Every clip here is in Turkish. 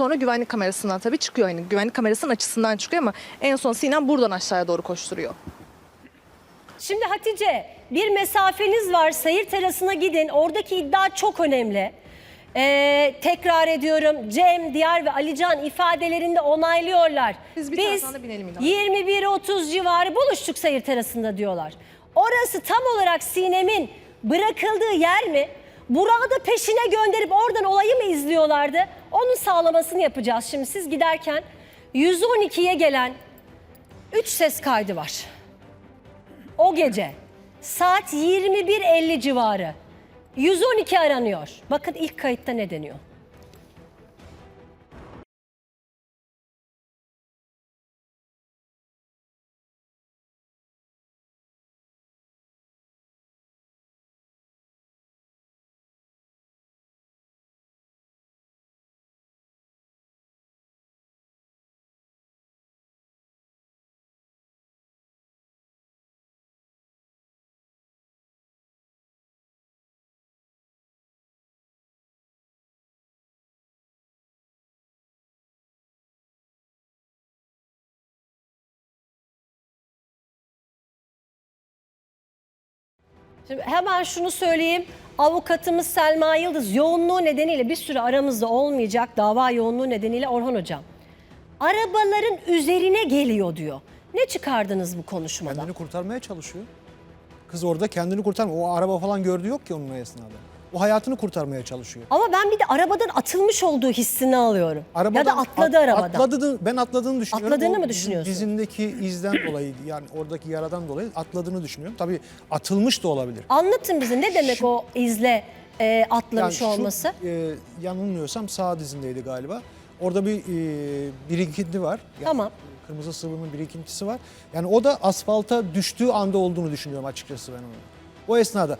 sonra güvenlik kamerasından tabii çıkıyor. Yani güvenlik kamerasının açısından çıkıyor ama en son Sinem buradan aşağıya doğru koşturuyor. Şimdi Hatice bir mesafeniz var seyir terasına gidin oradaki iddia çok önemli. Ee, tekrar ediyorum Cem, Diyar ve Alican ifadelerinde onaylıyorlar. Biz bir taraftan da binelim İlhan. 21.30 civarı buluştuk seyir terasında diyorlar. Orası tam olarak Sinem'in bırakıldığı yer mi? Burak'ı da peşine gönderip oradan olayı mı izliyorlardı? Onun sağlamasını yapacağız şimdi siz giderken. 112'ye gelen 3 ses kaydı var o gece saat 21.50 civarı 112 aranıyor. Bakın ilk kayıtta ne deniyor? Şimdi hemen şunu söyleyeyim. Avukatımız Selma Yıldız yoğunluğu nedeniyle bir süre aramızda olmayacak dava yoğunluğu nedeniyle Orhan Hocam. Arabaların üzerine geliyor diyor. Ne çıkardınız bu konuşmadan? Kendini kurtarmaya çalışıyor. Kız orada kendini kurtarmıyor. O araba falan gördü yok ki onun esnada. O hayatını kurtarmaya çalışıyor. Ama ben bir de arabadan atılmış olduğu hissini alıyorum. ya da atladı at- arabadan. Atladı, ben atladığını düşünüyorum. Atladığını O mı düşünüyorsun? Dizindeki izden dolayı yani oradaki yaradan dolayı atladığını düşünüyorum. Tabii atılmış da olabilir. Anlatın bize ne demek o izle e, atlamış şu, olması? e, yanılmıyorsam sağ dizindeydi galiba. Orada bir e, birikinti var. Yani Tamam. Kırmızı sıvının birikintisi var. Yani o da asfalta düştüğü anda olduğunu düşünüyorum açıkçası ben onu. O esnada.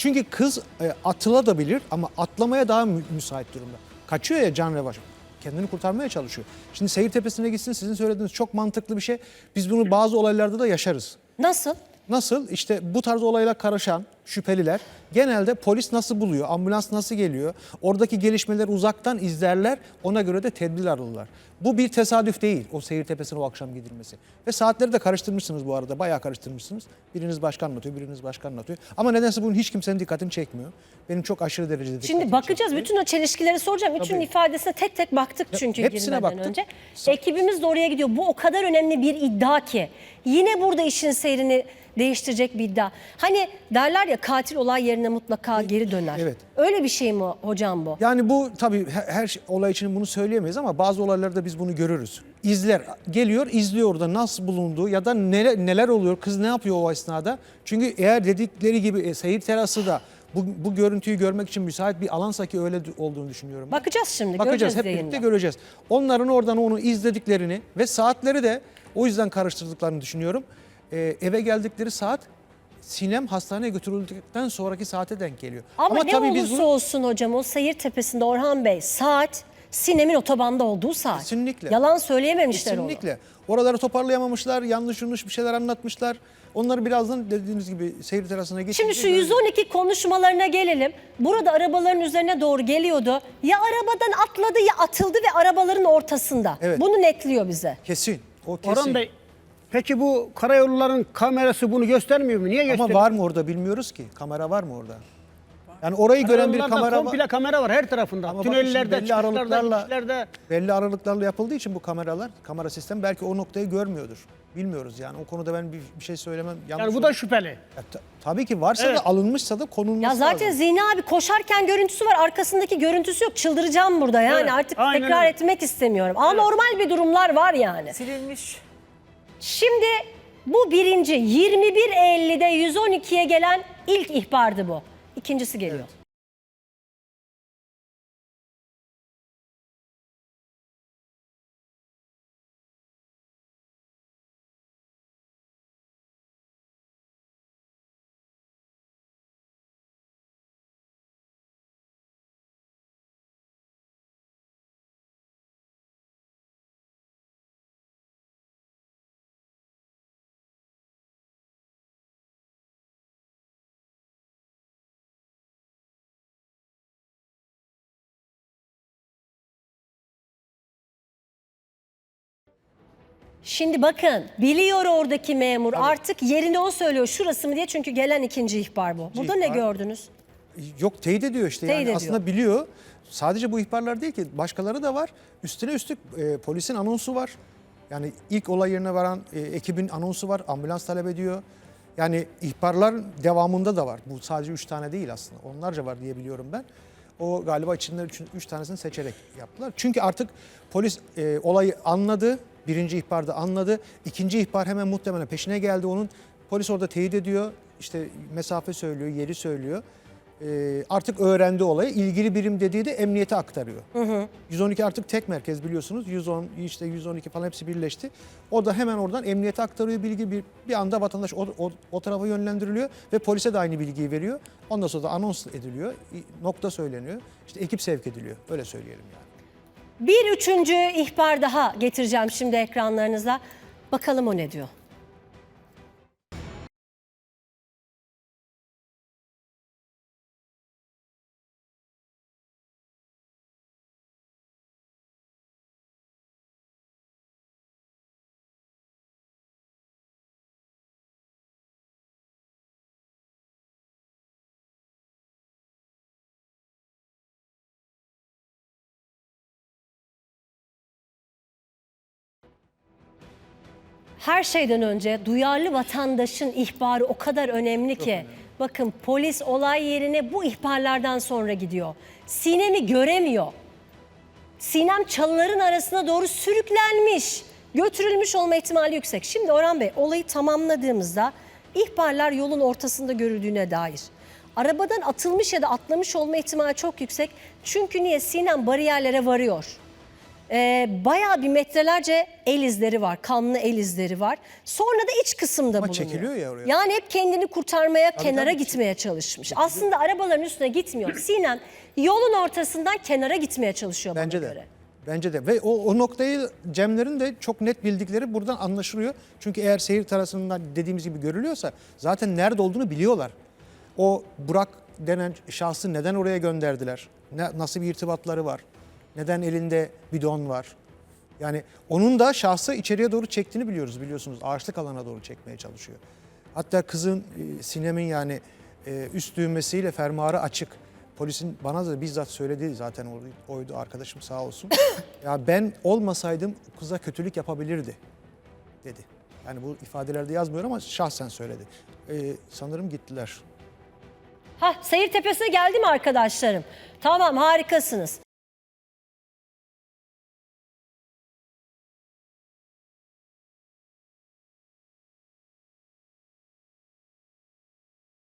Çünkü kız e, atılabilir ama atlamaya daha mü- müsait durumda. Kaçıyor ya can revaç. Kendini kurtarmaya çalışıyor. Şimdi seyir tepesine gitsin sizin söylediğiniz çok mantıklı bir şey. Biz bunu bazı olaylarda da yaşarız. Nasıl? Nasıl? İşte bu tarz olayla karışan şüpheliler genelde polis nasıl buluyor, ambulans nasıl geliyor, oradaki gelişmeleri uzaktan izlerler, ona göre de tedbir alırlar. Bu bir tesadüf değil o seyir tepesine o akşam gidilmesi. Ve saatleri de karıştırmışsınız bu arada, bayağı karıştırmışsınız. Biriniz başka anlatıyor, biriniz başka anlatıyor. Ama nedense bunun hiç kimsenin dikkatini çekmiyor. Benim çok aşırı derecede dikkatimi Şimdi bakacağız çekti. bütün o çelişkileri soracağım. Üçünün Tabii. ifadesine tek tek baktık çünkü hepsine girmeden baktık. önce. Ekibimiz de oraya gidiyor. Bu o kadar önemli bir iddia ki. Yine burada işin seyrini değiştirecek bir iddia. Hani derler ya katil olay yerine mutlaka geri döner. Evet. Öyle bir şey mi hocam bu? Yani bu tabii her, her şey- olay için bunu söyleyemeyiz ama bazı olaylarda biz bunu görürüz. İzler, geliyor izliyor orada nasıl bulunduğu ya da neler, neler oluyor, kız ne yapıyor o esnada. Çünkü eğer dedikleri gibi e, seyir terası da bu, bu görüntüyü görmek için müsait bir alansa ki öyle olduğunu düşünüyorum. ben. Bakacağız şimdi. Bakacağız hep yayında. birlikte göreceğiz. Onların oradan onu izlediklerini ve saatleri de o yüzden karıştırdıklarını düşünüyorum. Ee, eve geldikleri saat Sinem hastaneye götürüldükten sonraki saate denk geliyor. Ama, ne tabii biz olursa bunu- olsun hocam o seyir tepesinde Orhan Bey saat Sinem'in otobanda olduğu saat. Kesinlikle. Yalan söyleyememişler onu. Kesinlikle. Oraları toparlayamamışlar, yanlış yanlış bir şeyler anlatmışlar. Onları birazdan dediğiniz gibi seyir terasına geçince... Şimdi şu böyle- 112 konuşmalarına gelelim. Burada arabaların üzerine doğru geliyordu. Ya arabadan atladı ya atıldı ve arabaların ortasında. Evet. Bunu netliyor bize. Kesin. O kesin. Orhan Bey, peki bu karayolların kamerası bunu göstermiyor mu? Niye Ama gösteriyor? var mı orada bilmiyoruz ki. Kamera var mı orada? Yani orayı gören bir kamera var. komple kamera var her tarafında. Ama bakın Tünellerde, belli çıkışlarda, aralıklarla, girişlerde. belli aralıklarla yapıldığı için bu kameralar, kamera sistemi belki o noktayı görmüyordur. Bilmiyoruz yani. O konuda ben bir, bir şey söylemem yanlış Yani bu olur. da şüpheli. Ya ta- tabii ki varsa Evet. da alınmışsa da konulması Ya zaten lazım. Zihni abi koşarken görüntüsü var. Arkasındaki görüntüsü yok. Çıldıracağım burada yani. Evet, Artık aynen tekrar öyle. etmek istemiyorum. Ama normal bir durumlar var yani. Silinmiş. Şimdi bu birinci 21.50'de 112'ye gelen ilk ihbardı bu. İkincisi geliyor. Şimdi bakın biliyor oradaki memur artık yerinde o söylüyor şurası mı diye çünkü gelen ikinci ihbar bu. Burada ne ihbar. gördünüz? Yok teyit ediyor işte. Teyit yani ediyor. aslında biliyor. Sadece bu ihbarlar değil ki başkaları da var. Üstüne üstlük e, polisin anonsu var. Yani ilk olay yerine varan e, ekibin anonsu var. Ambulans talep ediyor. Yani ihbarlar devamında da var. Bu sadece üç tane değil aslında. Onlarca var diye biliyorum ben. O galiba içinden üç, üç tanesini seçerek yaptılar. Çünkü artık polis e, olayı anladı. Birinci ihbarda anladı. İkinci ihbar hemen muhtemelen peşine geldi onun. Polis orada teyit ediyor. İşte mesafe söylüyor, yeri söylüyor. Ee, artık öğrendi olayı. İlgili birim dediği de emniyete aktarıyor. 112 artık tek merkez biliyorsunuz. 110 işte 112 falan hepsi birleşti. O da hemen oradan emniyete aktarıyor bilgi bir, bir anda vatandaş o, o, o tarafa yönlendiriliyor ve polise de aynı bilgiyi veriyor. Ondan sonra da anons ediliyor. Nokta söyleniyor. İşte ekip sevk ediliyor. Öyle söyleyelim yani. Bir üçüncü ihbar daha getireceğim şimdi ekranlarınıza. Bakalım o ne diyor. Her şeyden önce duyarlı vatandaşın ihbarı o kadar önemli ki. Bakın polis olay yerine bu ihbarlardan sonra gidiyor. Sinem'i göremiyor. Sinem çalıların arasına doğru sürüklenmiş. Götürülmüş olma ihtimali yüksek. Şimdi Orhan Bey olayı tamamladığımızda ihbarlar yolun ortasında görüldüğüne dair. Arabadan atılmış ya da atlamış olma ihtimali çok yüksek. Çünkü niye? Sinem bariyerlere varıyor. Ee, bayağı bir metrelerce el izleri var, kanlı el izleri var. Sonra da iç kısımda Ama bulunuyor. çekiliyor ya oraya. Yani hep kendini kurtarmaya, kenara gitmeye çalışmış. Aslında arabaların üstüne gitmiyor. Sinem yolun ortasından kenara gitmeye çalışıyor bana Bence de. göre. Bence de. Ve o, o noktayı Cemlerin de çok net bildikleri buradan anlaşılıyor. Çünkü eğer seyir tarafından dediğimiz gibi görülüyorsa zaten nerede olduğunu biliyorlar. O Burak denen şahsı neden oraya gönderdiler? Ne, nasıl bir irtibatları var? Neden elinde bidon var? Yani onun da şahsı içeriye doğru çektiğini biliyoruz biliyorsunuz. Ağaçlık alana doğru çekmeye çalışıyor. Hatta kızın e, Sinem'in yani e, üst düğmesiyle fermuarı açık. Polisin bana da bizzat söyledi zaten oydu, arkadaşım sağ olsun. ya ben olmasaydım kıza kötülük yapabilirdi dedi. Yani bu ifadelerde yazmıyor ama şahsen söyledi. E, sanırım gittiler. Hah seyir tepesine geldi mi arkadaşlarım? Tamam harikasınız.